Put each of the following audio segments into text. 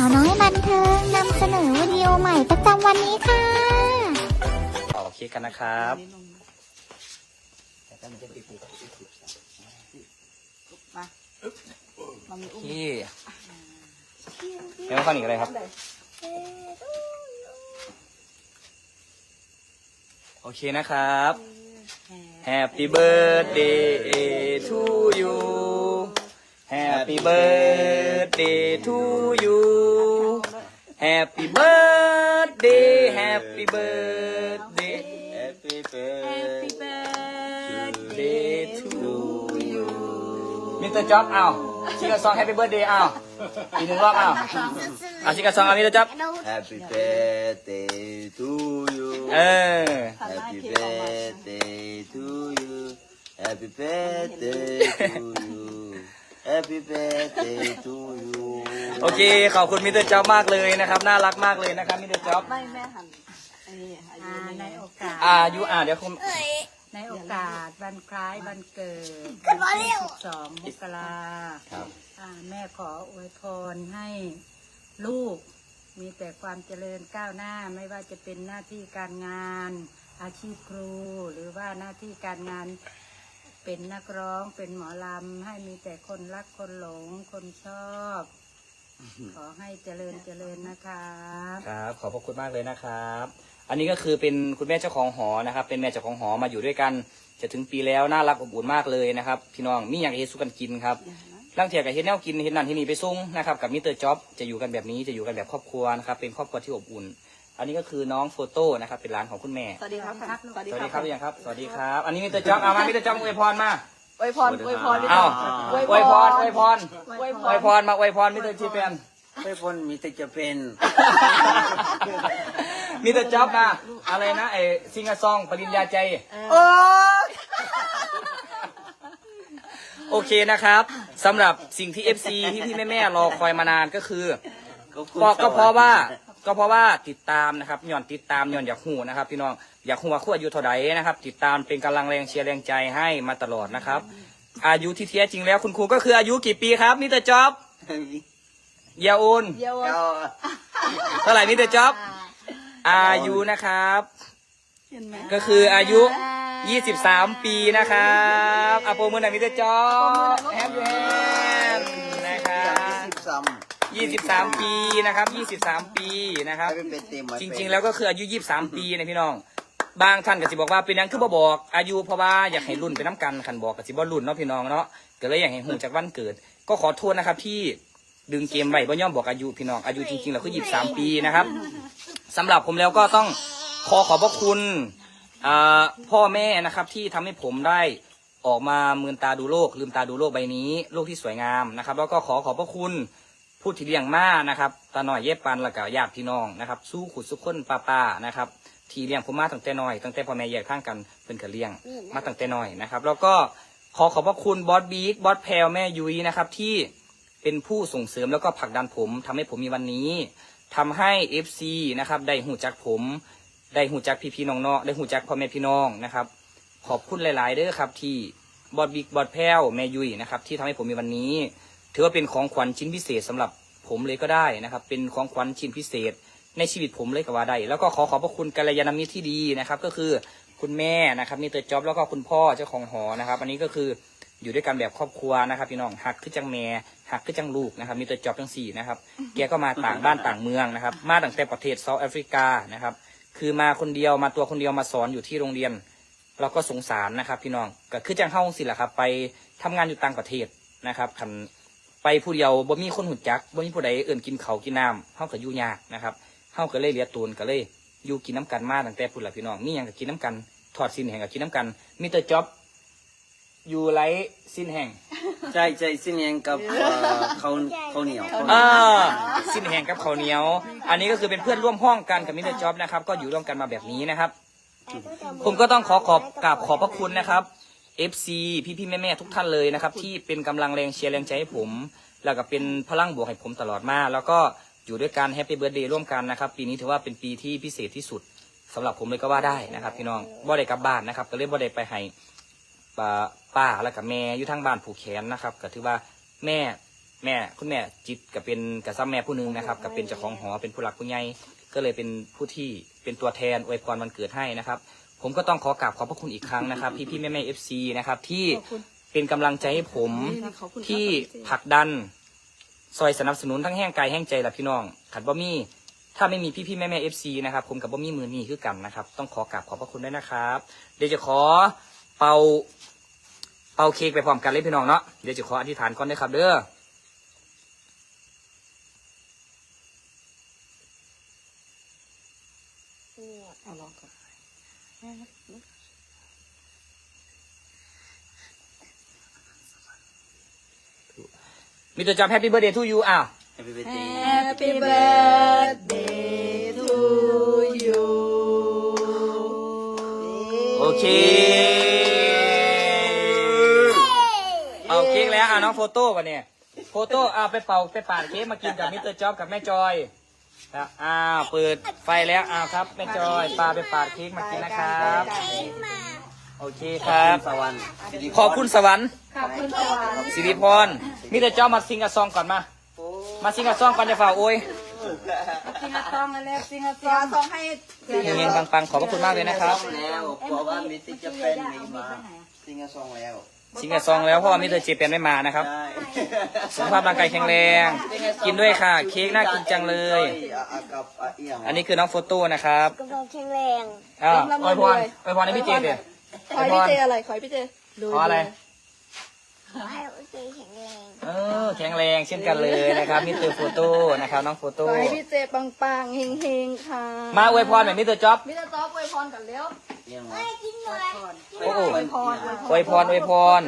าวน้อยบันเทิงนำเสนอวิดีโอใหม่ประจำวันนี้ค่ะต่อเค้กกันนะครับมามามีอุ้มที่แล้วฟังอีกอะไรครับ โอเคนะครับ Happy birthday to you Happy birthday to you Happy birthday Happy birthday Happy Happy birthday to you มิสเตอร์จ็อบเอาชิคกซอง Happy birthday เอาอีกหนึ่งรอบเอาเอาชิคกซองเอามิสเตอร์จ็อบ Happy birthday to you เออ Happy birthday to you Happy birthday to you Happy birthday to you โอเค ขอบคุณมิสเตอร์จ็อบมากเลยนะครับ น่ารักมากเลยนะครับมิสเตอร์จ็อบไม่แม่หันอันนี้อายุอ่าในในโอกาสอายุอ่าเดี๋ยวคุณในโอกาสวันคล้ายวันเกิดวันที่12มกราครับอ่าแม่ขออวยพรให้ลูก มีแต่ความเจริญก้าวหน้าไม่ว่าจะเป็นหน้าที่การงานอาชีพครู หรือว่าหน้าที่การงาน เป็นนักร้องเป็นหมอลำให้มีแต่คนรักคนหลงคนชอบ ขอให้เจริญเจริญนะครับครับ ขอบพระคุณมากเลยนะครับ อันนี้ก็คือเป็นคุณแม่เจ้าของหอนะครับ เป็นแม่เจ้าของหอมาอยู่ด้วยกัน จะถึงปีแล้วน่ารักอบอุ่นมากเลยนะครับ พี่น้องมีอย่างเฮดสุกันกินครับร่างเทียกับเฮดแนวกินเฮดนั่นที่นี่ไปส่งนะครับกับมิสเตอร์จ็อบจะอยู่กันแบบนี้จะอยู่กันแบบครอบครัวนะครับเป็นครอบครัวที่อบอุ่น อันนี้ก็คือน้องโฟโต้นะครับเป็นหลานของคุณแม่ สวัสดีครับค่ะสวัสดีสวัสคดีรับครับหรือยังครับ สวัสดีครับ อันนี้มิสเตอร์จ็อบเอามามิสเตอร์จ็อบอวยพรมา อวยพรอวยพรเอ้าอวยอวยพรอวยพรอวยพอวยพรรมาอวยพรมิสเตอร์จีแปนไม่พ้นมีแต่จะเป็นมีแต่จ็อบมาอะไรนะไอซิงกะซองปริญญาใจ โอ้ยโอเคนะครับสำหรับสิ่งที่ FC ที่พี่แม่ๆรอคอยมานานก็คือก็ก็เพราะว่า ก็เพราะว่าติดตามนะครับย่อนติดตามย่อนอยากหูนะครับ พี่น้องอยากหูว่าคู่อายุเท่าไหร่นะครับ ติดตามเป็นกำลังแรงเชียร์แรงใจให้มาตลอดนะครับ อายุที่แท้จริงแล้วคุณครูก็คืออายุกี่ปีครับมิสเตอร์จ็อบเยาอุนเยาวเอาเท่าไหร่มิสเตอร์จ็อบอายุนะครับเห็นไหมก็คืออายุ 23 ปีนะครับอาโปรมือหน่อยมิสเตอร์จอร์แฮปปี้แฮนนะครับ สิบสาม 23 ปีนะครับ 23 ปีนะครับ ไม่เป็นเต็มจริง ๆ แล้วก็คืออายุ 23 ปีนะพี่น้อง บางท่านก็สิบอกว่าเป็นหยังคือบ่บอก อายุเพราะว่าอยากให้รุ่นไปน้ำกันคันบอกก็สิบ่รุ่นเนาะพี่น้องเนาะก็เลยอยากให้หูจากวันเกิด ก็ขอโทษนะครับที่ดึงเกมไว้บ่ย่อมบอกอายุพี่น้องอายุจริงๆแล้วคือ23 ปีนะครับสำหรับผมแล้วก็ต้องขอขอบพระคุณอ่าพ่อแม่นะครับที่ทำให้ผมได้ ออกมามืนตาดูโลก ลืมตาดูโลกใบนี้ โลกที่สวยงามนะครับ แล้วก็ขอขอบพระคุณ ผู้ที่เลี้ยงมานะครับตาหน่อยเย็บปันแล้วก็ญาติพี่น้องนะครับ สู้ขุดสุขคนป้าป้านะครับ ที่เลี้ยงผมมาตั้งแต่น้อยตั้งแต่พ่อแม่แยกทางกันเป็นกะเลี้ยงมาตั้งแต่น้อยนะครับ แล้วก็ขอขอบพระคุณบอสบิ๊กบอสแพลวแม่ยุ้ยนะครับ ที่เป็นผู้ส่งเสริมแล้วก็ผลักดันผมทำให้ผมมีวันนี้ทำให้ FC นะครับได้หูจักผม ได้หูจักพี่พี่น้องๆได้หูจักพ่อแม่พี่น้องนะครับ ขอบคุณหลาย ๆเด้อครับที่บอสบิ๊กบอสแพลวแม่ยุ้ยนะครับที่ทำให้ผมมีวันนี้ ถือว่าเป็นของขวัญชิ้นพิเศษสำหรับผมเลยก็ได้นะครับ เป็นของขวัญชิ้นพิเศษ ในชีวิตผมเลยก็ว่าได้ แล้วก็ขอขอบพระคุณกัลยาณมิตรที่ดีนะครับ ก็คือคุณแม่นะครับมีเตอร์จ็อบแล้วก็คุณพ่อเจ้าของหอนะครับ อันนี้ก็คืออยู่ด้วยกันแบบครอบครัวนะครับพี่น้องหักคือจังแม่หักคือจังลูกนะครับมีเตอร์จ็อบทั้งสี่นะครับ แกก็มาต่างบ้านต่างเมืองนะครับ มาตั้งแต่ประเทศเซาท์แอฟริกานะครับ คือมาคนเดียวมาตัวคนเดียวมาสอนอยู่ที่โรงเรียน เราก็สงสารนะครับ พี่น้องก็คือจังเข้าสิแหละครับ ไปทำงานอยู่ต่างประเทศนะครับคัน ไปผู้เดียวบ่มีคนหุ่นจักบ่มีผู้ใดเอื่นกินเขาวกินน้ำเฮาก็อยู่ยากนะครับเฮาก็เลยเลียตูนก็เลยอยู่กินน้ำกันมาตั้งแต่พุ่นละพี่น้องมีหยังก็กินน้ำกันถอดสินแห่งก็กินน้ำกันมีแต่จ็อบอยู่ไรสินแห่งใช่ใช่สิ้นยังกับเอ่อเขาเขาวเหนียวข้าวเหนีอ่ายวสินแห่งกับข้าวเหนียว อันนี้ก็คือเป็นเพื่อนร่วมห้องกันกับมิสเตอร์จ็อบนะครับก็อยู่ร่วมกันมาแบบนี้นะครับ ผมก็ต้องขอขอบกราบขอบพระคุณนะครับ FC พี่พี่ๆแม่แม่ๆทุกท่านเลยนะครับ ที่เป็นกำลังแรงเชียร์แรงใจให้ผม แล้วก็เป็นพลังบวกให้ผมตลอดมา แล้วก็อยู่ด้วยกันแฮปปี้เบิร์ดเดย์ร่วมกันนะครับ ปีนี้ถือว่าเป็นปีที่พิเศษที่สุดสำหรับผมเลยก็ว่าได้นะครับ พี่น้องบ่ได้กลับบ้านนะครับก็เลยบ่ได้ไปให้ป้าป้าแล้วกับแม่อยู่ทางบ้านผูกแขนนะครับก็ถือว่าแม่แม่คุณแม่จิตกับเป็นกับซ้ำแม่ผู้หนึงนะครับกับเป็นเจ้าของหอเป็นผู้หลักผู้ใหญ่ก็เลยเป็นผู้ที่เป็นตัวแทนอวยพรวันเกิดให้นะครับ ผมก็ต้องขอกราบขอบพระคุณอีกครั้งนะครับ พี่พี่ๆแม่แม่เอฟซีนะครับ ที่ขอบคุณเป็นกำลังใจให้ผมขอบคุณครับที่ขอบคุณผลักดันซอยสนับสนุนทั้งแห้งกายแห้งใจละพี่น้องขัดบ่มีถ้าไม่มีพี่พี่ๆแม่แม่เอฟซีนะครับผมกับบ่มีมือนี่คือกันนะครับ ต้องขอกราบขอบพระคุณด้วยนะครับ เดี๋ยวจะขอเป่าเป่าเค้กไปพร้อมกันเลยพี่น้องเนาะเดี๋ยวจะขออธิษฐานก่อนนะครับเด้อ เอาลองก่อน มีตัวจำแฮปปี้เบ t ร์ a เดย์ทูยูอ้าว Happy birthday Happy birthday to you โอเค เอาเค้กแล้วอ่าน้องโฟโต้ก่อนเนี่ยโฟโต้เอาไปเป่าไปปาดเค้กมากินกับมิสเตอร์จ็อบกับแม่จอยแล้วอ้าวเปิดไฟแล้วอ้าวครับแม่จอยปาไปปาดเค้กมากินนะครับ โอเคครับ สวรรค์ขอบคุณสวรรค์ขอบคุณสวรรค์สิริพรมิสเตอร์จ็อบมาซิงกับซองก่อนมา มาซิงกับซองก่อนจะฝ่าโอ้ยซิงกะตองแล้วซิงกะตเดี๋อยวงส่งให้เฮงๆปังๆ ขอบพระคุณมากเลยนะครับแล้วเพราะว่ามิติจะเป็นไม่มาซิงกะซองแล้วซิงกับซองแล้วเพราะว่ามิสเตอร์เจเปนไม่มานะครับได้สุขภาพร่างกายแข็งแรง กินด้วยค่ะ เค้กน่ากินจังเลยอะอะกับอะเอียงอันนี้คือน้องโฟโต้นะครับกำลังแข็งแรงอ่าอวยพรอวยพรให้พี่เจเดี๋ยว ขอให้พี่เจอะไร ขอให้พี่เจรวยขออะไร ขอให้โอเคแข็งแรงเออแข็งแรงเช่นกันเลยนะครับมิสเตอร์โฟโต้นะครับน้องโฟขโต้อให้พี่เจปังๆเฮงๆค่ะมาอวยพรหน่อยมิสเตอร์จ็อบมิสเตอร์จ๊อบอวยพรกันเร็วเอียงวะกินหน่อยโอ้โหอวยพรอวยพรอวยพร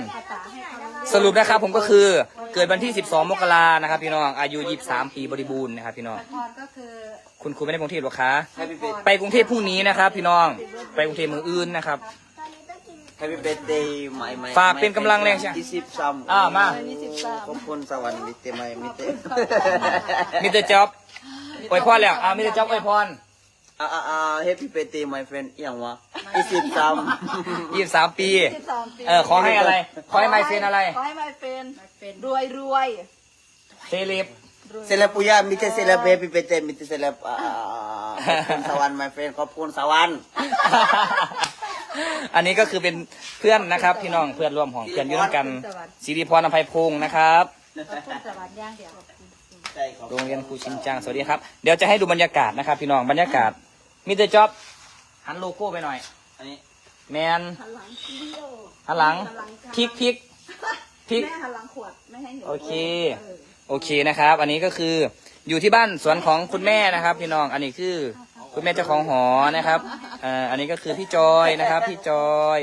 สรุปนะครับผมก็คือเกิดวันที่ 12 มกรานะครับพี่น้องอายุ 23 ปีบริบูรณ์นะครับพี่น้อง พรก็คือคุณครูไม่ได้กรุงเทพหรอคะแฮปปี้เบิร์ดไปกรุงเทพพรุ่งนี้นะครับ พี่น้องไปกรุงเทพมืออื่นนะครับ ตอนนี้ต้องกินแฮปปี้เบิร์ดเดย์ใหม่ใหม่ฝากเป็นกำลังแรงใช่ไหมที่สิบสามอ่ามามีสิบสามขอบคุณสวรรค์มิติใหม่มิติมิสเตอร์จ็อบอวยพรแล้วอ่ามิสเตอร์จ็อบอวยพรอ่าอ่าอ่าแฮปปี้เบิร์ดเดย์ my friend เอียงวะที่สิบสาม23ปีสิบสามปีเออขอให้อะไร ขอให้ไมเฟนอะไรขอให้ไมเฟนรวยรวยเซเลบเซเลบปุยามิติเซเลบ happy birthday มิติเซเลบอ่าอ่าอ่าขอบคุณสวรรค์ my friend ขอบคุณสวรรค์ อันนี้ก็คือเป็นเพื่อนนะครับ พี่น้องเพื่อนร่วมของเพื่อนอยุ่ด้วยกันสิริพรอภัยพงศ์นะครับขอบคุณสวรรค์ย่างเดียวใช่ครับโรงเรียนครูชินจังสวัสดีครับเดี๋ยวจะให้ดูบรรยากาศนะครับ พี่น้องบรรยากาศมิสเตอร์จ็อบหันโลโก้ไปหน่อย อันนี้ แมนหันหลังพลิกพลิกพลิกแม่หันหลังขวดไม่ให้เห็นโอเคโอเคนะครับ อันนี้ก็คืออยู่ที่บ้านสวนของคุณแม่นะครับ พี่น้องอันนี้คือ คุณแม่เจ้าของหอนะครับอ่ออันนี้ก็คือพี่จอยนะครับ พี่จอย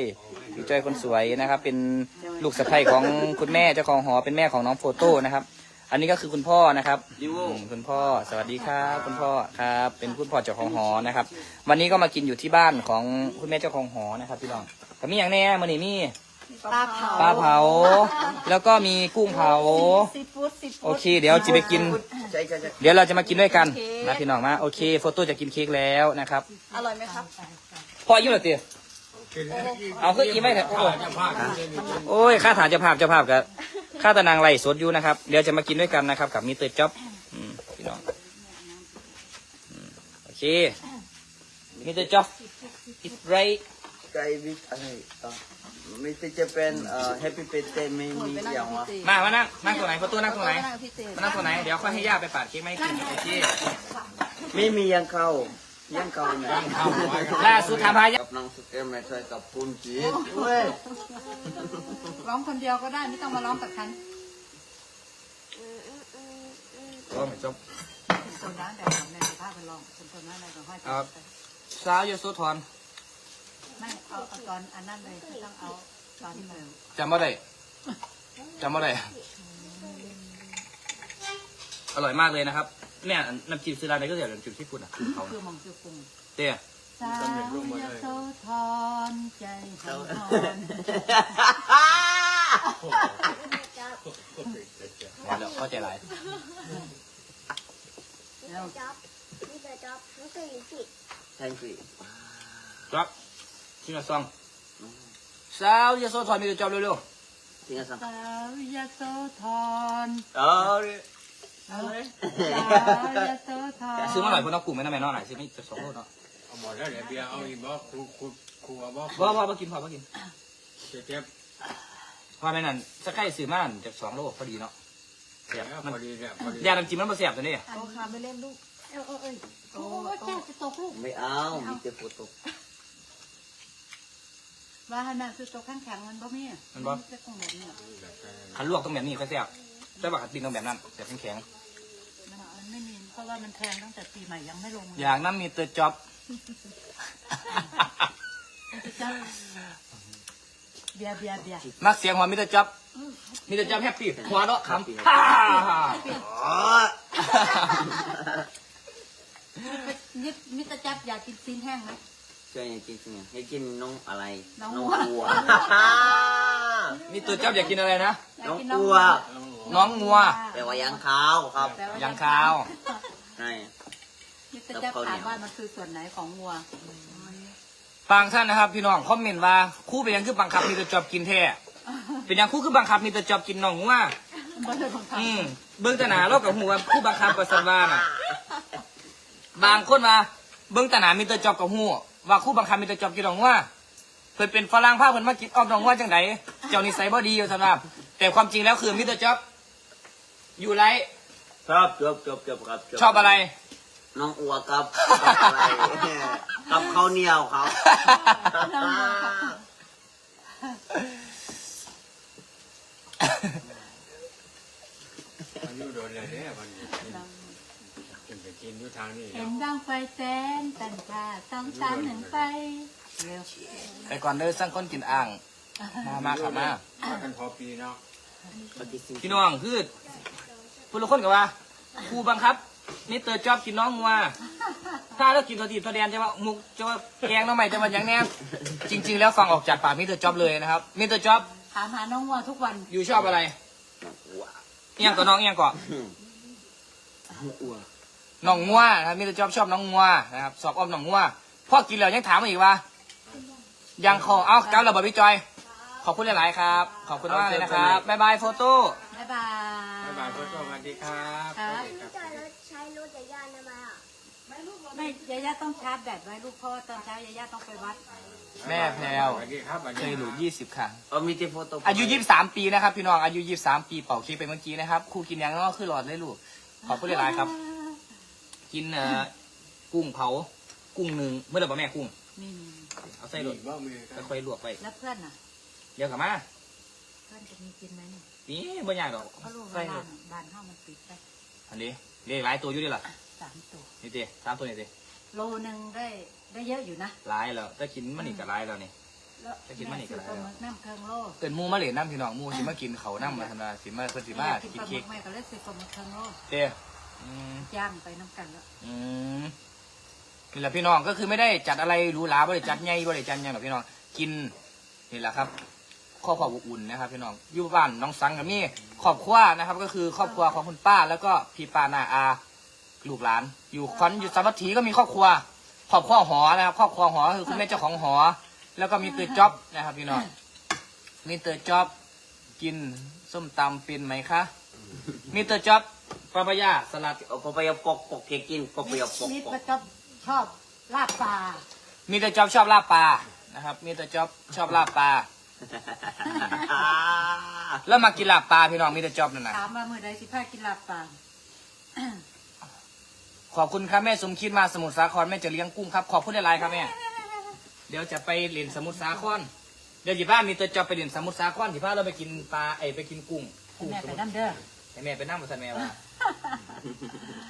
พี่จอยคนสวยนะครับ เป็นลูกสะใภ้ของคุณแม่เจ้าของหอเป็นแม่ของน้องโฟโต้นะครับ อันนี้ก็คือคุณพ่อนะครับอืมคุณพ่อสวัสดีครับ คุณพ่อครับ เป็นคุณพ่อเจ้าของหอนะครับ วันนี้ก็มากินอยู่ที่บ้านของคุณแม่เจ้าของหอนะครับพี่น้องก็มีอย่างแน่มันนี่มี ปลาเผาปลาเผา แล้วก็มีกุ้งเผา ซีฟู้ดซีฟู้ดโอเค เดี๋ยวจะไปกิน ใช่ใช่ใช่เดี๋ยวเราจะมากินด้วยกันโอเคนะพี่น้องมาโอเคโฟโต้จะกินเค้กแล้วนะครับอร่อยไหมครับพออายุเหรอเตี๋ยเอาคืออีไม่เถอะโอ้โอ้ยค่าฐานเจะภาพเจะภาพกับค่าตะนางไหลสดอยู่นะครับ เดี๋ยวจะมากินด้วยกันนะครับ กับมิสเตอร์จ็อบอืมพี่น้องอืมโอเคมิสเตอร์จ็อบ it's right ไก่วิทอะไรอะมิติจะเป็นเอ่อ happy birthday ไม่มีเอียงวะมามานั่งนั่งตรงไหนโฟโต้นั่งตรงไหนนั่งพี่เจมานั่งตรงไหน เดี๋ยวค่อยให้ย่าไปปาดเค้กไม่กินโอเคไม่มียังเข้ายังเข้าไหนล่าสุดทำพายากับนางสุเกมไม่ใช่กับคุณจีดเว้ยร้องคนเดียวก็ได้ไม่ต้องมาร้องกับฉันก็ไม่จบคนร้านแต่ทำในสภาพเป็นร้องคนคนนั้นอะไรก็ห้อยครับสาวโยโซทอน ไม่เอาเอาตอนอันนั้นเลยไม่ต้องเอาตอนเร็วจำว่าได้จำว่าได้อร่อยมากเลยนะครับ เนี่ยน้ำจิ้มซีราในก็เดี๋ยวน้ำจิ้มที่คุณอะคือเขาคือมองคือปรุงเตี้ยสาวยโสธรใจสังทรเดี๋ยวเข้าใจหลายแล้ว จ๊อบนี่เบอร์จ๊อบนี่คืออยู่ผิด thank you ครับ ชิมซองสาวโยโซทอนมีตัวจอบเร็วจริงอะสังสาวยโสธรเออดิสาวยโสธรซื้อมาหน่อยคนเอากลุ่มไม่น่าแม่นอนหน่อยซื้อไม่จะสองโลเนาะเอาหมดแล้วเดี๋ยวเบียร์เอาอีกบ่ครูครูครูเอาบ่ว่าว่าว่ากินพอว่ากินเจ็บพอไม่นั่นสักใกล้ซื้อมาจะสองโลพอดีเนาะเจ็บพอดีเนี่ยพอดียาน้ำจิ้มมันมาเสียบตัวนี้โอคาไม่เล่นลูก เออเออเออโอ้เจ้าจะตกลูกไม่เอา มีแต่โฟโต้ ว่าหันน่ะคือตกข้างแข็งมันบ่มีจะต้องแบบนี้ขันลวกต้องแบบนี้ค่อยเสียบแต่ว่าขันปิ้งต้องแบบนั้นแบบแข็งมันไม่มีเพราะว่ามันแพงตั้งแต่ปีใหม่ยังไม่ลงๆอย่างนั้นมีเตอร์จ็อบเบียร์เบียร์เบียร์มักเสียงหัวมิเตอร์จ็อบมิเตอร์จ็อบแฮปปี้หัวเราะคำฮ่าอ๋อนิดมิตรจับอยากกินซีนแห้งไหม ช่วยให้กินสิให้กินน้องอะไรน้องน้องวัว วัวมิเตอร์จ็อบอยากกินอะไรนะน้องวัว น้องงัว แปลว่ายังขาวครับยังขาว ใช่มิตรจับถามว่ามันคือส่วนไหนของวัว บางท่านนะครับ พี่น้องคอมเมนต์ว่าครู่เป็นยังคือบังคับมิเตอร์จ็อบกินแท้เป็นยังครู่คือบังคับมิเตอร์จ็อบกินน้องงัวบ่ได้บังคับอืมเบิ้งตาหนาเรากับหัวครู่บังคับกับสันวาน่ะ บางคนมาเบิ้งตาหนามิเตอร์จ็อบกับหัว ว่าครู่บังคับมิเตอร์จ็อบกินน้องงัวเพิ่นเป็นฝรั่งพาเพิ่นมากินอ้อมน้องงัวจังไดเจ้านิสัยบ่ดีอยู่สำหรับแต่ความจริงแล้วคือมิเตอร์จ็อบอยู่ไรครับจบจบจบครับชอบอะไร น้องอัวครับกับอะไรกับข้าวเหนียวครับอายุโดนเลยเนี่ยวันนี้ กินไปกินอยู่ทางนี้เห็นดังไฟแสนตันค่าต้องตามหนึ่งไฟเร็วไปก่อนเด้อสร้างคนกินอ่าง มามาครับมามากันพอปีเนาะพี่น้องคือผู้ละคนกับว่าครูบังคับมิเตอร์จ็อบกินน้องงัวถ้าเรากินตัวตีบตัวแดนจะว่ามุกจะว่าแกงน้องใหม่จะว่าอย่างแน่จริง ๆ แล้วฟังออกจากปากมิเตอร์จ็อบเลยนะครับมิเตอร์จ็อบถามหาน้องวัวทุกวันอยู่ชอบอะไรเอียงกับน้องเอียงก่อนอัว น้องงัวนะครับมิเตอร์จ็อบชอบน้องงัวนะครับสอบอ้อมน้องงัวพ่อกินแล้วยังถามมาอีกว่า ยังขอเอาก้าวระเบิดพี่จอย ขอบคุณหลายๆครับ ขอบคุณมากเลยนะครับบ๊ายบายโฟโต้ บ๊ายบายบ๊ายบายพ่อโตสวัสดีครับครับครับใช้รถจักรยานทำไมอะไม่ยาย่าต้องชาร์จแบตไว้ลูกพ่อตอนเช้ายาย่าต้องไปวัด แม่แพรวสวัสดีครับสวัสเคดียหลูยี่สิบครั้ง เออมีแต่โฟโต้อายุยี่สิบสามปีนะครับ พี่น้องอายุยี่สิบสามปีเป่าเค้กไปเมื่อกี้นะครับครูกินยังก็คือหลอดเลยลูก ขอบคุณหลายๆครับ กินเอ่อกุ้งเผา กุ้งหนึ่งเมื่อไหร่บ่แม่กุ้ง นี่เอาใส่รถมีบ่มือครับค่อยๆลวกไปแล้วเพื่อนน่ะ เดี๋ยวกลับมาเพื่อนจะมีกินไหมนี่นี่บ่ยากดอกเพราะลูกใส่บ้ารนถบ้านห้ามันปิดไปอันนี้เรียกหลายตัวอยู่ดิล่ะสามตัว นี่ดิสามตัวนี่ดิโลนึงได้ได้เยอะอยู่นะ หลายแล้วถ้ากินมันนี่ก็หลายแล้วนี่ แล้วจะกินมันอีกแซื้ออะไรปลาหมึกน้ำเครื่องโลเกินหมูมาเหรียญน้ำพี่น้องหมูสิมากินเขาวน้ำมาทำนาสิมาเพิ่นสิมาอยากกินกินปลาหมึเค้กกแม่ก็เลยซื้อปลาหมึกเครื่องโลเด้ อืมย่างไปน้ำกันแล้วอืมนี่แหละพี่น้องก็คือไม่ได้จัดอะไรหรูหราไม่ได้จัดใหญ่ไม่ได้จัดหยังหรอกพี่น้องกินนี่แหละครับครอบครัวอบอุ่นนะครับพี่น้องอยู่บ้านน้องสังกับมี่ครอบครัวนะครับ ก็คือครอบครัวของคุณป้า แล้วก็พี่ป้านาอาลูกหลาน อยู่คอนอยู่สาวัตถีก็มีครอบครัวครอบครัวหอนะครับครอบครัวหอคือคุณแม่เจ้าของหอ แล้วก็มีเตอร์จ็อบนะครับ พี่น้องมีเตอร์จ็อบกินส้มตำเป็นไหมคะมีเตอร์จ็อบ ปาปายาสลัดเอาปะยาปกปกเกกินปกปะยาปกนี่ปประกจบชอบลาบปลามีแต่จอบชอบลาบปลานะครับ มีแต่จอบชอบลาบปลาอ่าแล้วมากินลาบปลาพี่น้องมีแต่จอบนั่นนะถามมาเมื่อใดสิพากินลาบปลาขอบคุณครับแม่สมคิดมาสมุทรสาครแม่จะเลี้ยงกุ้งครับขอบคุณหลายๆครับแม่เดี๋ยวจะไปเรียนสมุทรสาครเดี๋ยวจีบ้ามีแต่จอบไปเรียนสมุทรสาครจีบ้าเราไปกินปลาไอยไปกินกุ้งกุ้งแม่สไปมุทรน้ำเด้อให้แม่ไปนั่งมาสันแม่ว่า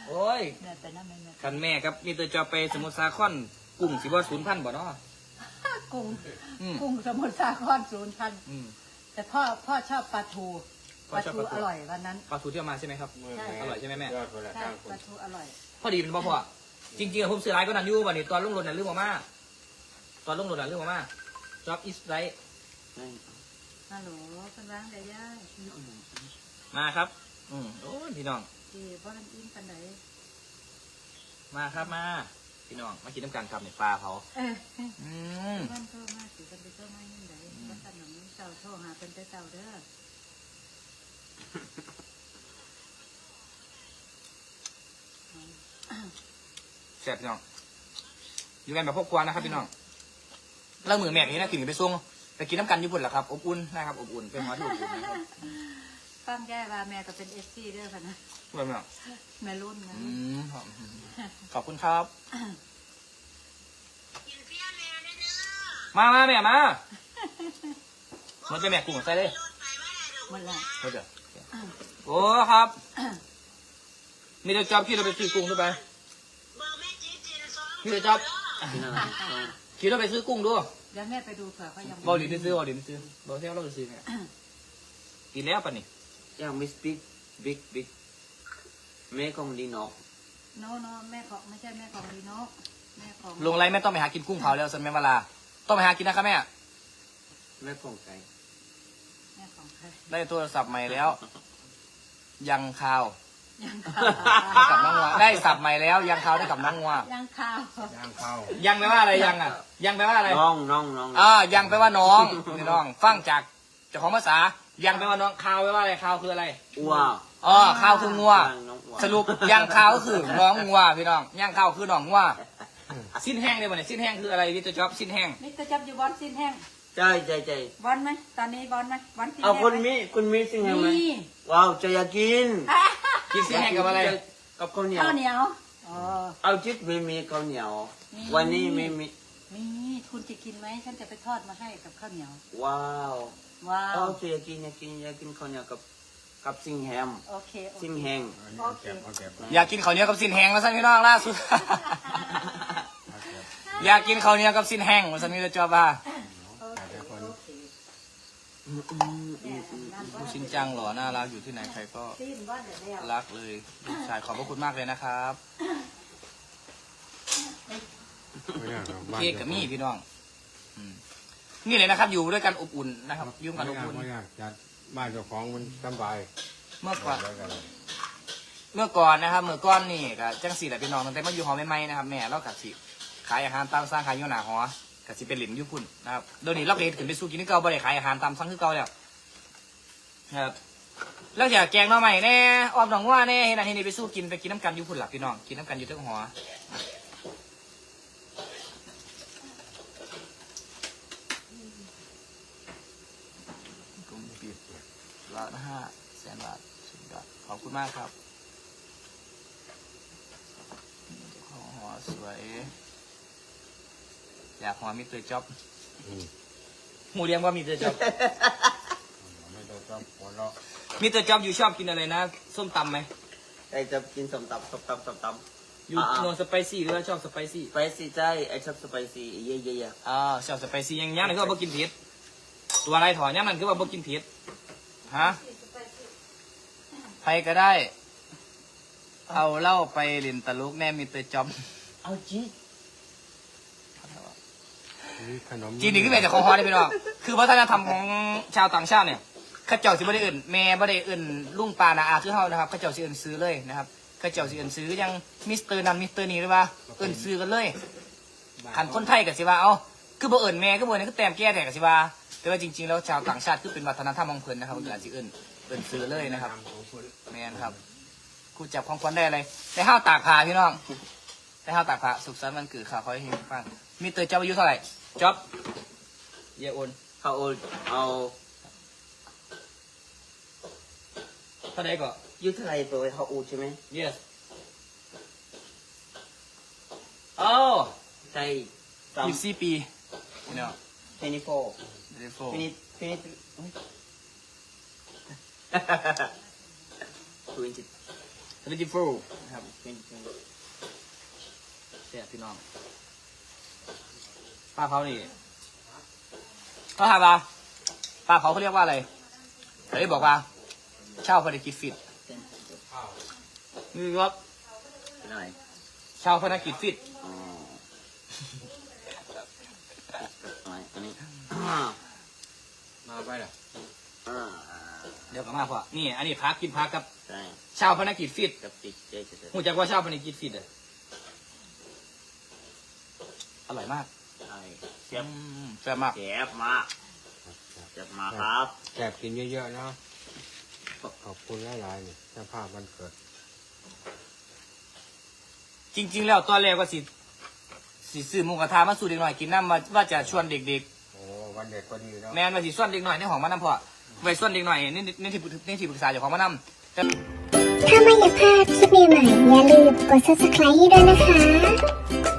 โอ้ยแม่ไปน้ำแม่แม่คันแม่ครับมีแต่จอบไปสมุทรสาครกุ้งสิบ่ศูนย์พันบ่เนาะกุ้งอืมกุ้งสมุทรสาครศูนย์พัน อืม แต่พ่อพ่อชอบปลาทูปพ่อลาชอบทูปลาทู อร่อยวันนั้น ปลาทูที่เอามาใช่ไหมครับมือใช่แม่อร่อยใช่ไหมแม่ ยอดคนละใช่ข้างคปลานทูอร่อย พอดีเป็นพ่อพ่อจริงๆอะผมซื้อร้ายก็นันอยูวันนี้ตอนลงรถน่ะลืมออกมาตอนลงรถน่ะลืมออกมา job is right ฮัลโหลเป็นร้านใดย่ามาครับ อืมโอ้ยพี่น้อง ดีบ่น้ำจิ้มปันไหนมาครับมา พี่น้องมากินน้ำกันครับเนี่ยปลาเผาเอออืมมันโทรมาสิกันไปโทรมายังไงมันสั่นหนังเจ้าโทรหาเป็นแต่เจ้าเด้อแซ่บพี่น้องอยู่กันแบบครอบครัวนะครับพี่น้องแล้วมือแม่นี่นะกินไปส่งไปกินน้ำกันญี่ปุ่นแหละครับอบอุ่นนะครับอบอุ่นเป็นหอที่อบอุ่นนะครับฟังแย่ว่าแม่ก็เป็นเอฟซีด้วยค่ะนะ เพื่อนพี่น้องแม่รุ่นนะอืมขอบขอบคุณครับ มามาแม่มามันจะแม่กุ้งใส่เลยหมดละเขาจะโอ้ครับ มีแต่จอบขี่เราไปซื้อกุ้งด้วยไปมีแต่จอบกินอะไรขี่เราไปซื้อกุ้งด้วยเดี๋ยวแม่ไปดูเผื่อเขายังบอลลินไปซื้อบอลลินไปซื้อบอลเที่ยวเราไปซื้อเนี่ยกินแล้วปะนี่ยังไม่ speak big big แม่ของดีนอกโนโนแม่ของไม่ใช่แม่ของดีโนแม่ของลงไรไม่ต้องไปหากินกุ้งเผาแล้วสันแม่เวลา ต้องไปหากินนะครับแม่ แม่ของไก่แม่ของใครได้โทรศัพท์ใหม่แล้ว ยังข่าวยังข่าวกับน้องวัวได้สับใหม่แล้ว ยังข่าวได้กับน้องวัวยังข่าวย่างเข้ายังแปลว่าอะไรยังอะ ยังแปลว่าอะไร น้องน้องน้องอ่ายังแปลว่าน้องนี่น้อง ฟังจากเจ้าของภาษา ยังแปลว่าน้องข่าวแปลว่าอะไรข่าวคืออะไรอ้ว อ๋อข่าวคืองัวน้องอ้ว สรุปยังข่าวก็คือน้องงัวพี่น้องยังข่าวคือน้องงัวสิ้นแห้งเลยวันนี้สิ้นแห้งคืออะไรพี่ตัวจ๊อบสิ้นแห้งนี่จะจับอยู่บอลสิ้นแห้งใช่ใช่ใช่บอลไหมตอนนี้บอลไหมบอลสิ้นเอาแห้งคนไหมมีคุณมีสิ่งไหมนี่ว้าวจะอยากกินกินสิ้นแห้งกับอะไรกับข้าวเหนียวข้าวเหนียวอ๋อ เอาจิตไม่มีข้าวเหนียว มี วันนี้ไม่มีมีคุณจะกินไหมฉันจะไปทอดมาให้กับข้าวเหนียว ว้าวว้าวเอาจะอยากกินอยากกินอยากกินข้าวเหนียวกับ กับซิงแฮม โอเคโอเค ซิงแฮงอันนี้เอาเก็บเอาเก็บเอาอยากกินข้าวเหนียวกับสิ้นแห้งมาสั่นพี่น้องล่าสุดเก็บอยากกินข้าวเหนียวกับสิ้นแห้งมาสั่นพี่ตัวจ๊อบว่าแต่ละคนอืมอืมอืมอืมชินจังเหรอน่ารักอยู่ที่ไหนใครก็สิ้นบอลเดี๋ยวเดียวรักเลยลูกชายขอบพระคุณมากเลยนะครับไม่ได้หรอกบ้านเค้กกับมี่พี่น้องอืมนี่เลยนะครับ อยู่ด้วยกันอบอุ่นนะครับอยุ่งกันไม่อบยากอุ่นไม่ยากจัด บ้านเจ้าของมันสบายเมื่อก่อน แล้วกันเมื่อก่อนนะครับเมื่อก่อนนี่ก็จังสี่แหละพี่น้องตั้งแต่มาอยู่หอใหม่ๆนะครับแม่เรากัดสิขายอาหารตามสั่งขายอยู่หน้าหอกัดสิเป็นหลิมอยุพุ่นนะครับเดี๋ยวนี้เราเรียนขึ้นไปสู่กินที่เก่าบ่ได้ขายอาหารตามสั่งคือเก่าแล้วนะครับแล้วอยากแกงหน่อใหม่แน่ออมหนองว่าแน่เห็นอันนี้ไปสู้กินไปกินน้ำกันอยู่พุ่นหลับพี่น้องกินน้ำกันอยู่เทั้งหอกุมปิด ละห้าแสนบาทสุดยอดขอบคุณมากครับหอหอสวย อยากหอมีตัวจ็อบอืมหมูเลี้ยงว่ามีตัวจ็อบไม่ต้องชอบหัวเราะมีตัวจ็อบอยู่ชอบกินอะไรนะส้มตำไหมไอจะกินสมตำสมตำสมตำ อยู่อ่าโนสไปซี่หรือว่าชอบสไปซี่สไปซี่ใช่ไอชอบสไปซี่เย่เย่เย่อ่าชอบสไปซี่ยังยังนั่นคือว่าบ่กินเผ็ดตัวอะไรถอนยังนั่นคือว่าบ่กินเผ็ด ฮะใครก็ได้ เอาเหล้าไปเล่นตลกแน่มีตัวจ็อบเอาจีนี่ขนมจีนนี่คือแม่จากของฮอได้พี่น้องคือวัฒนธรรมของชาวต่างชาติเนี่ยเข้าเจ้าสิบ่ได้เอื่นแม่บ่ได้เอื่นลุงปานาอาคือเฮานะครับเข้าเจ้าสิเอื่นซื้อเลยนะครับเข้าเจ้าสิเอื่นซื้อยังมิสเตอร์นั้นมิสเตอร์นี้หรือว่าเอื่นซื้อกันเลยขันคนไทยก็สิว่าเอ้าคือบ่เอื่นแม่ก็บ่เอื่นคือแต้มแก้แต่ก็สิว่า แต่ว่าจริง ๆ แล้วชาวต่างชาติคือเป็นวัฒนธรรมของเพิ่นนะครับเพิ่นอาจสิเอื่นเอื่นซื้อเลยนะครับของคุณแม่นครับกูจับของขวัญได้อะไรได้ห้าวตากผ้าพี่น้องได้ห้าวตากผ้าสุขสันต์วันเกิดค่ะขอให้เฮงปังมิสเตอร์เจ้าอายุเท่าไหร่จ๊อบเยโอนเขาเอาเอาเท่าไหร่ก็ยุทธไรตัวเขาอูใช่ไหม yes โอ้ใช่สามยี่สิบสี่ปีเนาะ เทนิโฟเดฟโฟเทนิเทนิทวินจิตเดฟโฟนะครับทวินจิตเสียพี่น้องป้าเขานี่เขาถามว่าป้าเขาเขาเรียกว่าอะไรเขาได้บอกว่า เช่าภารกิจฟิตนี่ครับเป็นอะไรเช่าภารกิจฟิตอ๋ออะไรอัน นี้อ่ามาไปล่ะอ่าเดี๋ยวกลับมาพ่อนี่ อันนี้พักกินพักกับใช่เช่าภารกิจฟิตกับติ๊กเจ๊จะหูจักว่าเช่าภารกิจฟิตอะอร่อยมากใช่อืมแซ่บมากเจ็บมากเจ็บมากครับแกบกินเยอะๆเนาะผขอบคุณหลายๆนี่เจ้าภาพวันเกิด จริง ๆ แล้วตอนแรกว่าสิสิซื้อหมูกระทะมาสู่เด็กหน่อยกินน้ำว่าว่าจะชวนเด็กโอ้ วันเด็กพอดีเนาะๆแม่นว่าสิชวนเด็กหน่อยในห้องมานำพ่อไว้ชวนเด็กหน่อยนี่นี่ที่นี่ที่ปรึกษาเจ้าของมานำแต่ถ้าไม่อยากพลาดคลิปใหม่ๆอย่าลืมกด subscribe ให้ด้วยนะคะ